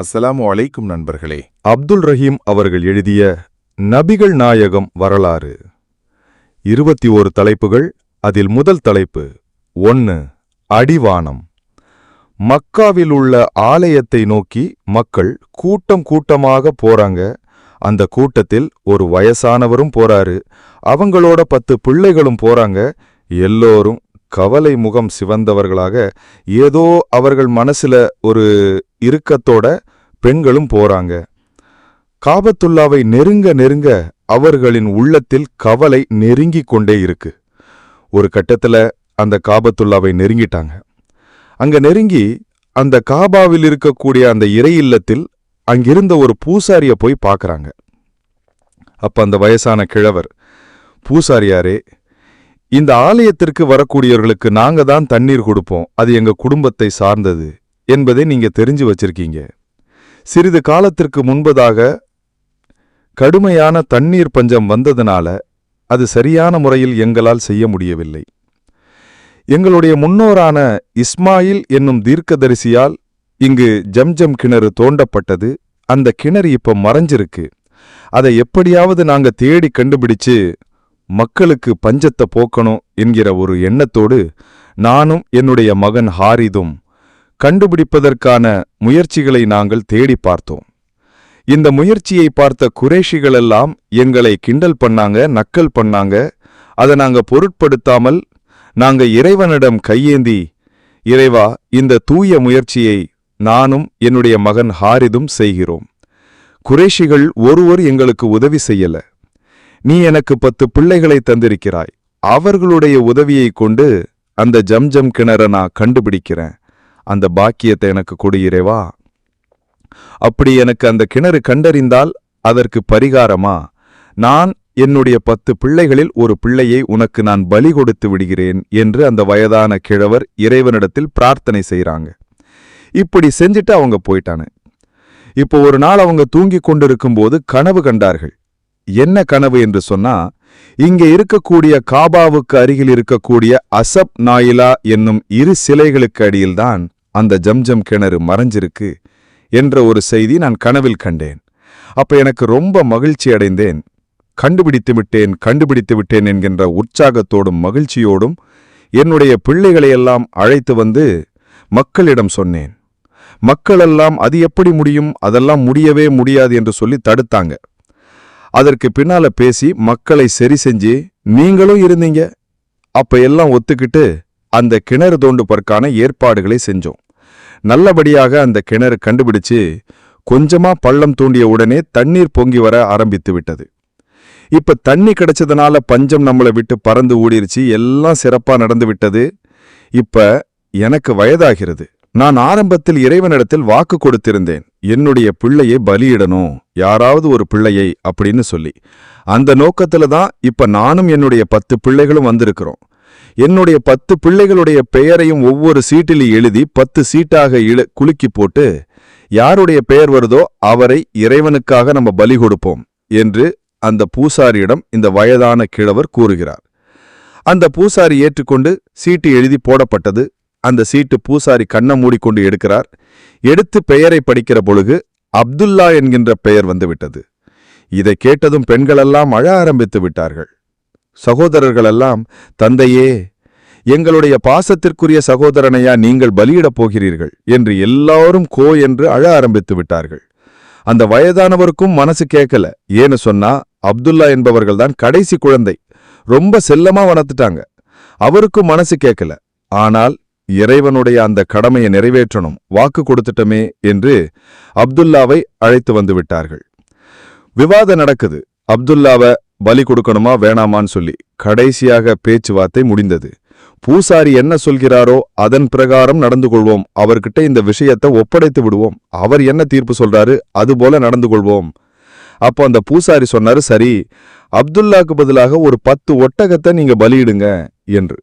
அஸ்ஸலாமு அலைக்கும் நண்பர்களே. அப்துல் ரஹீம் அவர்கள் எழுதிய நபிகள் நாயகம் வரலாறு. இருபத்தி ஓரு தலைப்புகள் அதில் முதல் தலைப்பு ஒன்று அடிவானம். மக்காவில் உள்ள ஆலயத்தை நோக்கி மக்கள் கூட்டம் கூட்டமாக போறாங்க. அந்த கூட்டத்தில் ஒரு வயசானவரும் போறாரு. அவங்களோட பத்து பிள்ளைகளும் போறாங்க. எல்லோரும் கவலை முகம் சிவந்தவர்களாக ஏதோ அவர்கள் மனசுல ஒரு இறுக்கத்தோட பெண்களும் போறாங்க. காபத்துல்லாவை நெருங்க நெருங்க அவர்களின் உள்ளத்தில் கவலை நெருங்கிக் கொண்டே இருக்கு. ஒரு கட்டத்துல அந்த காபத்துல்லாவை நெருங்கிட்டாங்க. அங்க நெருங்கி அந்த காபாவில் இருக்கக்கூடிய அந்த இறை இல்லத்தில் அங்கிருந்த ஒரு பூசாரிய போய் பார்க்கறாங்க அப்ப அந்த வயசான கிழவர் பூசாரியாரே இந்த ஆலயத்திற்கு வரக்கூடியவர்களுக்கு நாங்க தான் தண்ணீர் கொடுப்போம். அது எங்க குடும்பத்தை சார்ந்தது. என்பதை நீங்க தெரிஞ்சு வச்சிருக்கீங்க. சிறிது காலத்திற்கு முன்பதாக கடுமையான தண்ணீர் பஞ்சம் வந்ததுனால அது சரியான முறையில் எங்களால் செய்ய முடியவில்லை. எங்களுடைய முன்னோரான இஸ்மாயில் என்னும் தீர்க்கதரிசியால் இங்கு ஜம்ஜம் கிணறு தோண்டப்பட்டது. அந்த கிணறு இப்ப மறைஞ்சிருக்கு. அதை எப்படியாவது நாங்க தேடி கண்டுபிடிச்சு மக்களுக்கு பஞ்சத்தை போக்கணும் என்கிற ஒரு எண்ணத்தோடு நானும் என்னுடைய மகன் ஹாரிதும் கண்டுபிடிப்பதற்கான முயற்சிகளை நாங்கள் தேடி பார்த்தோம். இந்த முயற்சியை பார்த்த குறைஷிகளெல்லாம் எங்களை கிண்டல் பண்ணாங்க நக்கல் பண்ணாங்க. அதை நாங்க பொருட்படுத்தாமல் நாங்க இறைவனிடம் கையேந்தி இறைவா இந்த தூய முயற்சியை நானும் என்னுடைய மகன் ஹாரிதும் செய்கிறோம். குறைஷிகள் ஒருவர் எங்களுக்கு உதவி செய்யல. நீ எனக்கு பத்து பிள்ளைகளை தந்திருக்கிறாய். அவர்களுடைய உதவியைக் கொண்டு அந்த ஜம்ஜம் கிணற நான் கண்டுபிடிக்கிறேன். அந்த பாக்கியத்தை எனக்கு கொடுகிறேவா அப்படி எனக்கு அந்த கிணறு கண்டறிந்தால் அதற்கு பரிகாரமா? நான் என்னுடைய பத்து பிள்ளைகளில் ஒரு பிள்ளையை உனக்கு நான் பலி கொடுத்து விடுகிறேன் என்று அந்த வயதான கிழவர் இறைவனிடத்தில் பிரார்த்தனை செய்கிறாங்க. இப்படி செஞ்சுட்டு அவங்க போயிட்டாங்க இப்போ ஒரு நாள் அவங்க தூங்கிக் கொண்டிருக்கும்போது கனவு கண்டார்கள். என்ன கனவு என்று சொன்னா இங்கே இருக்கக்கூடிய காபாவுக்கு அருகில் இருக்கக்கூடிய அசப் நாயிலா என்னும் இரு சிலைகளுக்கு அடியில்தான் அந்த ஜம்ஜம் கிணறு மறைஞ்சிருக்கு என்ற ஒரு செய்தி நான் கனவில் கண்டேன். அப்ப எனக்கு ரொம்ப மகிழ்ச்சி அடைந்தேன். கண்டுபிடித்து விட்டேன் கண்டுபிடித்து விட்டேன் என்கின்ற உற்சாகத்தோடும் மகிழ்ச்சியோடும் என்னுடைய பிள்ளைகளையெல்லாம் அழைத்து வந்து மக்களிடம் சொன்னேன். மக்களெல்லாம் அது எப்படி முடியும்? அதெல்லாம் முடியவே முடியாது என்று சொல்லி தடுத்தாங்க. அதற்கு பின்னால பேசி மக்களை சரி செஞ்சு நீங்களும் இருந்தீங்க. அப்ப எல்லாம் ஒத்துக்கிட்டு அந்த கிணறு தோண்டுப்பற்கான ஏற்பாடுகளை செஞ்சோம். நல்லபடியாக அந்த கிணறு கண்டுபிடிச்சு கொஞ்சமா பள்ளம் தூண்டிய உடனே தண்ணீர் பொங்கி வர ஆரம்பித்து விட்டது. இப்ப தண்ணி கிடைச்சதுனால பஞ்சம் நம்மளை விட்டு பறந்து ஓடிருச்சு எல்லாம் சிறப்பா நடந்து விட்டது. இப்ப எனக்கு வயதாகிறது. நான் ஆரம்பத்தில் இறைவனிடத்தில் வாக்கு கொடுத்திருந்தேன். என்னுடைய பிள்ளையை பலியிடணும் யாராவது ஒரு பிள்ளையை அப்படின்னு சொல்லி. அந்த நோக்கத்துல தான் இப்ப நானும் என்னுடைய பத்து பிள்ளைகளும் வந்திருக்கிறோம். என்னுடைய பத்து பிள்ளைகளுடைய பெயரையும் ஒவ்வொரு சீட்டில் எழுதி பத்து சீட்டாக இழ குலுக்கி போட்டு யாருடைய பெயர் வருதோ அவரை இறைவனுக்காக நம்ம பலி கொடுப்போம் என்று அந்த பூசாரியிடம் இந்த வயதான கிழவர் கூறுகிறார். அந்த பூசாரி ஏற்றுக்கொண்டு சீட்டு எழுதி போடப்பட்டது. அந்த சீட்டு பூசாரி கண்ணை மூடிக்கொண்டு எடுக்கிறார். எடுத்து பெயரை படிக்கிற பொழுது அப்துல்லா என்கின்ற பெயர் வந்துவிட்டது. இதை கேட்டதும் பெண்களெல்லாம் அழ ஆரம்பித்து விட்டார்கள். சகோதரர்களெல்லாம் தந்தையே எங்களுடைய பாசத்திற்குரிய சகோதரனையா நீங்கள் பலியிடப் போகிறீர்கள் என்று எல்லாரும் கோ என்று அழ ஆரம்பித்து விட்டார்கள். அந்த வயதானவருக்கும் மனசு கேட்கல. ஏன்னு சொன்னா அப்துல்லா என்பவர்கள்தான் கடைசி குழந்தை. ரொம்ப செல்லமா வளர்த்துட்டாங்க. அவருக்கும் மனசு கேட்கல. ஆனால் இறைவனுடைய அந்த கடமையை நிறைவேற்றணும். வாக்கு கொடுத்துட்டமே என்று அப்துல்லாவை அழைத்து வந்து விட்டார்கள். விவாதம் நடக்குது. அப்துல்லாவை பலி கொடுக்கணுமா வேணாமான்னு சொல்லி கடைசியாக பேச்சுவார்த்தை முடிந்தது. பூசாரி என்ன சொல்கிறாரோ அதன் பிரகாரம் நடந்து கொள்வோம். அவர்கிட்ட இந்த விஷயத்தை ஒப்படைத்து விடுவோம். அவர் என்ன தீர்ப்பு சொல்றாரு அதுபோல நடந்து கொள்வோம். அப்போ அந்த பூசாரி சொன்னாரு சரி அப்துல்லாக்கு பதிலாக ஒரு பத்து ஒட்டகத்தை நீங்க பலியிடுங்க என்று.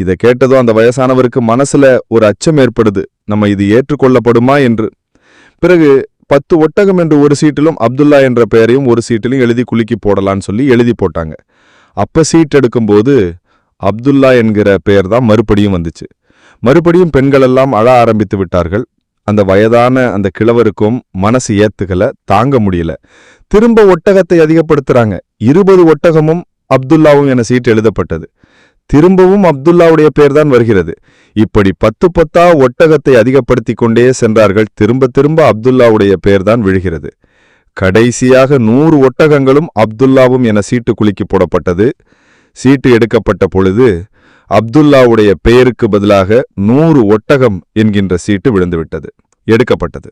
இதை கேட்டதும் அந்த வயசானவருக்கு மனசுல ஒரு அச்சம் ஏற்படுது. நம்ம இது ஏற்றுக்கொள்ளப்படுமா என்று. பிறகு பத்து ஒட்டகம் என்று ஒரு சீட்டிலும் அப்துல்லா என்ற பெயரையும் ஒரு சீட்டிலும் எழுதி குலுக்கி போடலான்னு சொல்லி எழுதி போட்டாங்க. அப்போ சீட் எடுக்கும்போது அப்துல்லா என்கிற பெயர் தான் மறுபடியும் வந்துச்சு. மறுபடியும் பெண்களெல்லாம் அழ ஆரம்பித்து விட்டார்கள். அந்த வயதான அந்த கிழவருக்கும் மனசு ஏத்துக்கல தாங்க முடியல. திரும்ப ஒட்டகத்தை அதிகப்படுத்துறாங்க. இருபது ஒட்டகமும் அப்துல்லாவும் என சீட்டு எழுதப்பட்டது. திரும்பவும் அப்துல்லாவுடைய பேர்தான் வருகிறது. இப்படி பத்து பத்தா ஒட்டகத்தை அதிகப்படுத்திக் கொண்டே சென்றார்கள் திரும்ப திரும்ப அப்துல்லாவுடைய பேர்தான் விழுகிறது. கடைசியாக நூறு ஒட்டகங்களும் அப்துல்லாவும் என சீட்டு குலுக்கி போடப்பட்டது. சீட்டு எடுக்கப்பட்ட பொழுது அப்துல்லாவுடைய பெயருக்கு பதிலாக நூறு ஒட்டகம் என்கின்ற சீட்டு விழுந்துவிட்டது எடுக்கப்பட்டது.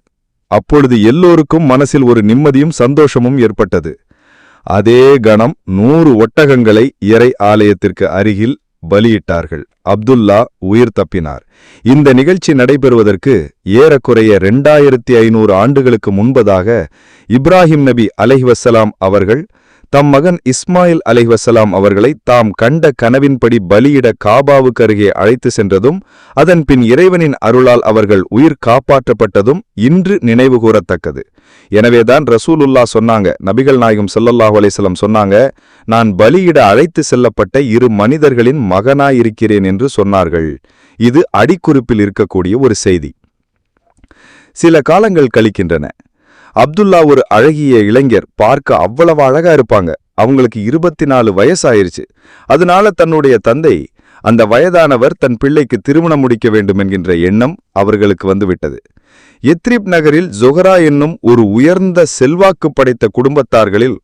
அப்பொழுது எல்லோருக்கும் மனசில் ஒரு நிம்மதியும் சந்தோஷமும் ஏற்பட்டது. அதே கணம் நூறு ஒட்டகங்களை இறை ஆலயத்திற்கு அருகில் பலியிட்டார்கள். அப்துல்லா உயிர் தப்பினார். இந்த நிகழ்ச்சி நடைபெறுவதற்கு ஏறக்குறைய ரெண்டாயிரத்தி ஐநூறு ஆண்டுகளுக்கு முன்பதாக இப்ராஹிம் நபி அலைஹிவசலாம் அவர்கள் தம் மகன் இஸ்மாயில் அலைஹிவசலாம் அவர்களை தாம் கண்ட கனவின்படி பலியிட காபாவுக்கு அருகே அழைத்து சென்றதும் அதன் பின் இறைவனின் அருளால் அவர்கள் உயிர் காப்பாற்றப்பட்டதும் இன்று நினைவுகூரத்தக்கது எனவேதான் ரசூலுல்லா சொன்னாங்க. நபிகள் நாயகம் ஸல்லல்லாஹு அலிசல்லம் சொன்னாங்க நான் பலியிட அழைத்து செல்லப்பட்ட இரு மனிதர்களின் மகனாயிருக்கிறேன் என்று சொன்னார்கள். இது அடிக்குறிப்பில் இருக்கக்கூடிய ஒரு செய்தி. சில காலங்கள் கழிக்கின்றன. அப்துல்லா ஒரு அழகிய இளைஞர். பார்க்க அவ்வளவு அழகா இருப்பாங்க. அவங்களுக்கு இருபத்தி நாலு வயசாயிருச்சு. அதனால தன்னுடைய தந்தை அந்த வயதானவர் தன் பிள்ளைக்கு திருமணம் முடிக்க வேண்டும் என்கின்ற எண்ணம் அவர்களுக்கு வந்துவிட்டது. எத்ரிப் நகரில் ஜொஹரா என்னும் ஒரு உயர்ந்த செல்வாக்கு படைத்த குடும்பத்தார்களில்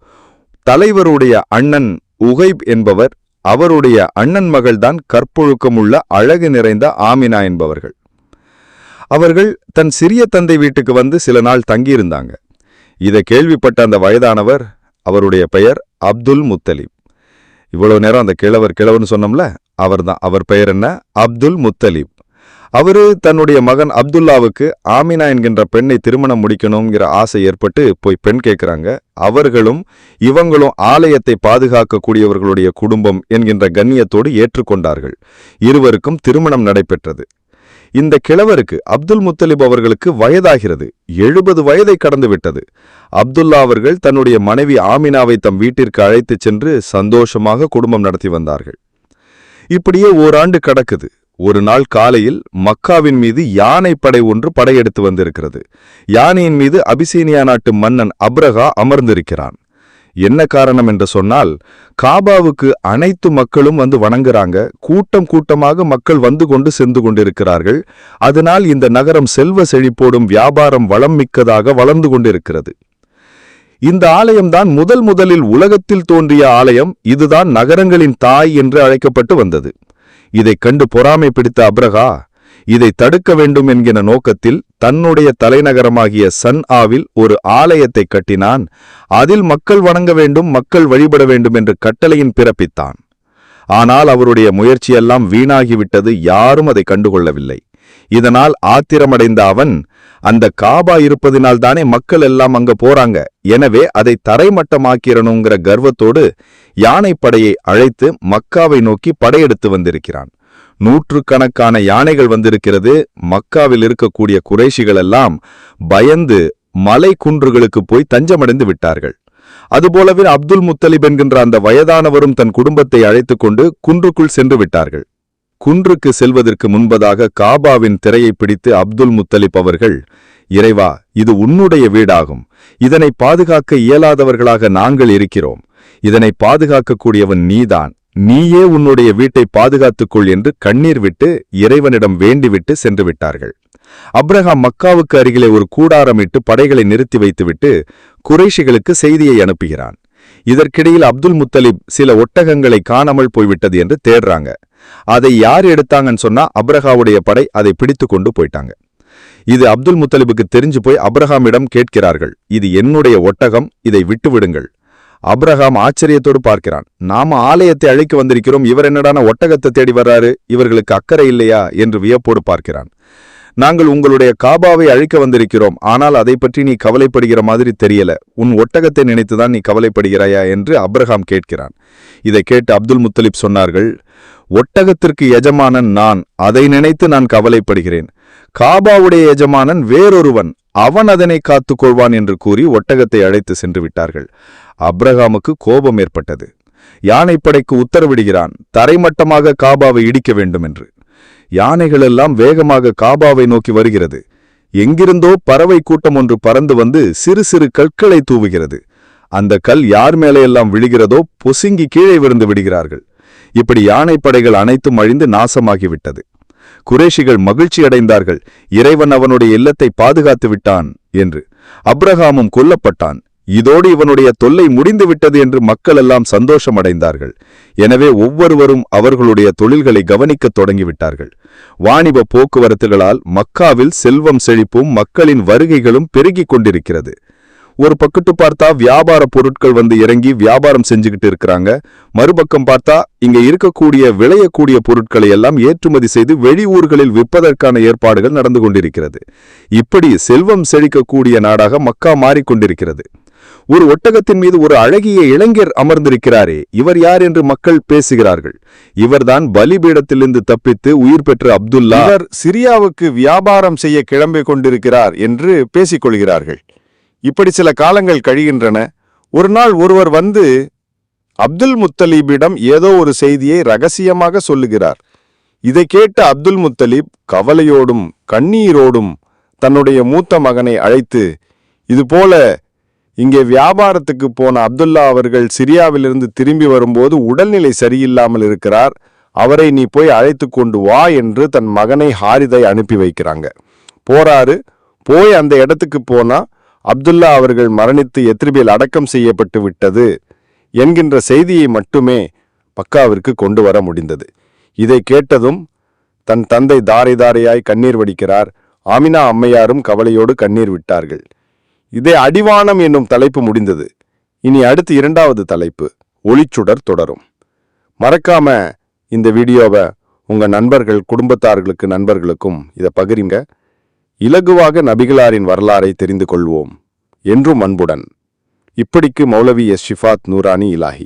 தலைவருடைய அண்ணன் உகைப் என்பவர் அவருடைய அண்ணன் மகள்தான் கற்பொழுக்கமுள்ள அழகு நிறைந்த ஆமினா என்பவர்கள். அவர்கள் தன் சிறிய தந்தை வீட்டுக்கு வந்து சில நாள் தங்கியிருந்தாங்க. இதை கேள்விப்பட்ட அந்த வயதானவர் அவருடைய பெயர் அப்துல் முத்தலிப். இவ்வளவு நேரம் அந்த கிழவர் கிழவர்னு சொன்னோம்ல அவர்தான். அவர் பெயர் என்ன? அப்துல் முத்தலிப். அவரு தன்னுடைய மகன் அப்துல்லாவுக்கு ஆமினா என்கின்ற பெண்ணை திருமணம் முடிக்கணுங்கிற ஆசை ஏற்பட்டு போய் பெண் கேட்கிறாங்க அவர்களும் இவங்களும் ஆலயத்தை பாதுகாக்கக்கூடியவர்களுடைய குடும்பம் என்கின்ற கண்ணியத்தோடு ஏற்றுக்கொண்டார்கள். இருவருக்கும் திருமணம் நடைபெற்றது. இந்த கிழவருக்கு அப்துல் முத்தலிப் அவர்களுக்கு வயதாகிறது. எழுபது வயதை கடந்து விட்டது. அப்துல்லா அவர்கள் தன்னுடைய மனைவி ஆமினாவை தம் வீட்டிற்கு அழைத்துச் சென்று சந்தோஷமாக குடும்பம் நடத்தி வந்தார்கள். இப்படியே ஓராண்டு கடக்குது. ஒரு நாள் காலையில் மக்காவின் மீது யானை படை ஒன்று படையெடுத்து வந்திருக்கிறது. யானையின் மீது அபிசீனியா நாட்டு மன்னன் அப்ரஹா அமர்ந்திருக்கிறான். என்ன காரணம் என்று சொன்னால் காபாவுக்கு அனைத்து மக்களும் வந்து வணங்குறாங்க. கூட்டம் கூட்டமாக மக்கள் வந்து கொண்டு சென்று கொண்டிருக்கிறார்கள். அதனால் இந்த நகரம் செல்வ செழிப்போடும் வியாபாரம் வளம் மிக்கதாக வளர்ந்து கொண்டிருக்கிறது. இந்த ஆலயம்தான் முதல் முதலில் உலகத்தில் தோன்றிய ஆலயம். இதுதான் நகரங்களின் தாய் என்று அழைக்கப்பட்டு வந்தது. இதைக் கண்டு பொறாமை பிடித்த அப்ரஹா இதை தடுக்க வேண்டும் என்கிற நோக்கத்தில் தன்னுடைய தலைநகரமாகிய சன் ஆவில் ஒரு ஆலயத்தை கட்டினான். அதில் மக்கள் வணங்க வேண்டும் மக்கள் வழிபட வேண்டும் என்று கட்டளையின் பிறப்பித்தான். ஆனால் அவருடைய முயற்சியெல்லாம் வீணாகிவிட்டது யாரும் அதை கண்டுகொள்ளவில்லை. இதனால் ஆத்திரமடைந்த அவன் அந்த காபா இருப்பதினால் தானே மக்கள் எல்லாம் அங்க போறாங்க எனவே அதை தரைமட்டமாக்கிறணுங்கிற கர்வத்தோடு யானைப்படையை அழைத்து மக்காவை நோக்கி படையெடுத்து வந்திருக்கிறான். நூற்றுக்கணக்கான யானைகள் வந்திருக்கிறது. மக்காவில் இருக்கக்கூடிய குறைஷிகள் எல்லாம் பயந்து மலை குன்றுகளுக்கு போய் தஞ்சமடைந்து விட்டார்கள். அதுபோலவே அப்துல் முத்தலிப் என்கின்ற அந்த வயதானவரும் தன் குடும்பத்தை அழைத்துக் கொண்டு குன்றுக்குள் சென்று விட்டார்கள். குன்றுக்கு செல்வதற்கு முன்பதாக காபாவின் திரையை பிடித்து அப்துல் முத்தலிப் அவர்கள் இறைவா இது உன்னுடைய வீடாகும். இதனை பாதுகாக்க இயலாதவர்களாக நாங்கள் இருக்கிறோம். இதனை பாதுகாக்கக்கூடியவன் நீதான். நீயே உன்னுடைய வீட்டை பாதுகாத்துக்கொள் என்று கண்ணீர் விட்டு இறைவனிடம் வேண்டிவிட்டு சென்று விட்டார்கள். அப்ரஹாம் மக்காவுக்கு அருகிலே ஒரு கூடாரமிட்டு படைகளை நிறுத்தி வைத்துவிட்டு குறைஷிகளுக்கு செய்தியை அனுப்புகிறான். இதற்கிடையில் அப்துல் முத்தலிப் சில ஒட்டகங்களை காணாமல் போய்விட்டது என்று தேடுறாங்க. அதை யார் எடுத்தாங்கன்னு சொன்னா அப்ரஹாவுடைய படை அதை பிடித்து கொண்டு போயிட்டாங்க. இது அப்துல் முத்தலிபுக்கு தெரிஞ்சு போய் அப்ரஹாமிடம் கேட்கிறார்கள் இது என்னுடைய ஒட்டகம் இதை விட்டுவிடுங்கள். அப்ரஹாம் ஆச்சரியத்தோடு பார்க்கிறான். நாம ஆலயத்தை அழைக்க வந்திருக்கிறோம். இவர் என்னடான ஒட்டகத்தை தேடி வர்றாரு? இவர்களுக்கு அக்கறை இல்லையா? என்று வியப்போடு பார்க்கிறான். நாங்கள் உங்களுடைய காபாவை அழிக்க வந்திருக்கிறோம். ஆனால் அதை பற்றி நீ கவலைப்படுகிற மாதிரி தெரியல. உன் ஒட்டகத்தை நினைத்துதான் நீ கவலைப்படுகிறாயா? என்று அப்ரஹாம் கேட்கிறான். இதை கேட்டு அப்துல் முத்தலிப் சொன்னார்கள் ஒட்டகத்திற்கு எஜமானன் நான். அதை நினைத்து நான் கவலைப்படுகிறேன். காபாவுடைய எஜமானன் வேறொருவன். அவன் அதனை காத்துக் கொள்வான் என்று கூறி ஒட்டகத்தை அழைத்து சென்று விட்டார்கள். அப்ரஹாமுக்கு கோபம் ஏற்பட்டது. யானைப்படைக்கு உத்தரவிடுகிறான் தரைமட்டமாக காபாவை இடிக்க வேண்டும் என்று யானைகளெல்லாம் வேகமாக காபாவை நோக்கி வருகிறது. எங்கிருந்தோ பறவை கூட்டம் ஒன்று பறந்து வந்து சிறு சிறு கற்களை தூவுகிறது. அந்த கல் யார் மேலையெல்லாம் விழுகிறதோ பொசுங்கி கீழே விழுந்து விடுகிறார்கள். இப்படி யானைப்படைகள் அனைத்தும் அழிந்து நாசமாகிவிட்டது. குரேஷிகள் மகிழ்ச்சி அடைந்தார்கள் இறைவன் அவனுடைய இல்லத்தை பாதுகாத்து விட்டான் என்று. அப்ரஹாமும் கொல்லப்பட்டான். இதோடு இவனுடைய தொல்லை முடிந்துவிட்டது என்று மக்கள் எல்லாம் சந்தோஷமடைந்தார்கள். எனவே ஒவ்வொருவரும் அவர்களுடைய தொழில்களை கவனிக்கத் தொடங்கிவிட்டார்கள். வாணிப போக்குவரத்துகளால் மக்காவில் செல்வம் செழிப்பும் மக்களின் வருகைகளும் பெருகிக் கொண்டிருக்கிறது. ஒரு பக்கத்து பார்த்தா வியாபார பொருட்கள் வந்து இறங்கி வியாபாரம் செஞ்சுக்கிட்டு இருக்கிறாங்க. மறுபக்கம் பார்த்தா இங்க இருக்கக்கூடிய விளையக்கூடிய பொருட்களை எல்லாம் ஏற்றுமதி செய்து வெளியூர்களில் விற்பதற்கான ஏற்பாடுகள் நடந்து கொண்டிருக்கிறது. இப்படி செல்வம் செழிக்கக்கூடிய நாடாக மக்கா மாறிக்கொண்டிருக்கிறது ஒரு ஒட்டகத்தின் மீது ஒரு அழகிய இளைஞர் அமர்ந்திருக்கிறாரே இவர் யார் என்று மக்கள் பேசுகிறார்கள். இவர்தான் பலிபீடத்திலிருந்து தப்பித்து உயிர் பெற்ற அப்துல்லா. இவர் சிரியாவுக்கு வியாபாரம் செய்ய கிளம்பிக் கொண்டிருக்கிறார் என்று பேசிக்கொள்கிறார்கள். இப்படி சில காலங்கள் கழிகின்றன. ஒரு நாள் ஒருவர் வந்து அப்துல் முத்தலீபிடம் ஏதோ ஒரு செய்தியை ரகசியமாக சொல்லுகிறார். இதை கேட்ட அப்துல் முத்தலீப் கவலையோடும் கண்ணீரோடும் தன்னுடைய மூத்த மகனை அழைத்து இதுபோல இங்கே வியாபாரத்துக்கு போன அப்துல்லா அவர்கள் சிரியாவிலிருந்து திரும்பி வரும்போது உடல்நிலை சரியில்லாமல் இருக்கிறார். அவரை நீ போய் அழைத்து கொண்டு வா என்று தன் மகனை ஹாரிதை அனுப்பி வைக்கிறாங்க. போறாரு. போய் அந்த இடத்துக்கு போனா அப்துல்லா அவர்கள் மரணித்து எத்ரிபில் அடக்கம் செய்யப்பட்டு விட்டது என்கின்ற செய்தியை மட்டுமே பக்காவிற்கு கொண்டு வர முடிந்தது. இதை கேட்டதும் தன் தந்தை தாரை தாரையாய் கண்ணீர் வடிக்கிறார். ஆமினா அம்மையாரும் கவலையோடு கண்ணீர் விட்டார்கள். இதே அடிவானம் என்னும் தலைப்பு முடிந்தது. இனி அடுத்து இரண்டாவது தலைப்பு ஒளிச்சுடர் தொடரும். மறக்காம இந்த வீடியோவை உங்க நண்பர்கள் குடும்பத்தார்களுக்கு நண்பர்களுக்கும் இதை பகிருங்க. இலகுவாக நபிகளாரின் வரலாறை தெரிந்து கொள்வோம் என்றும் அன்புடன். இப்படிக்கு மௌலவி எஸ். ஷிஃபாத் நூரானி இலாஹி.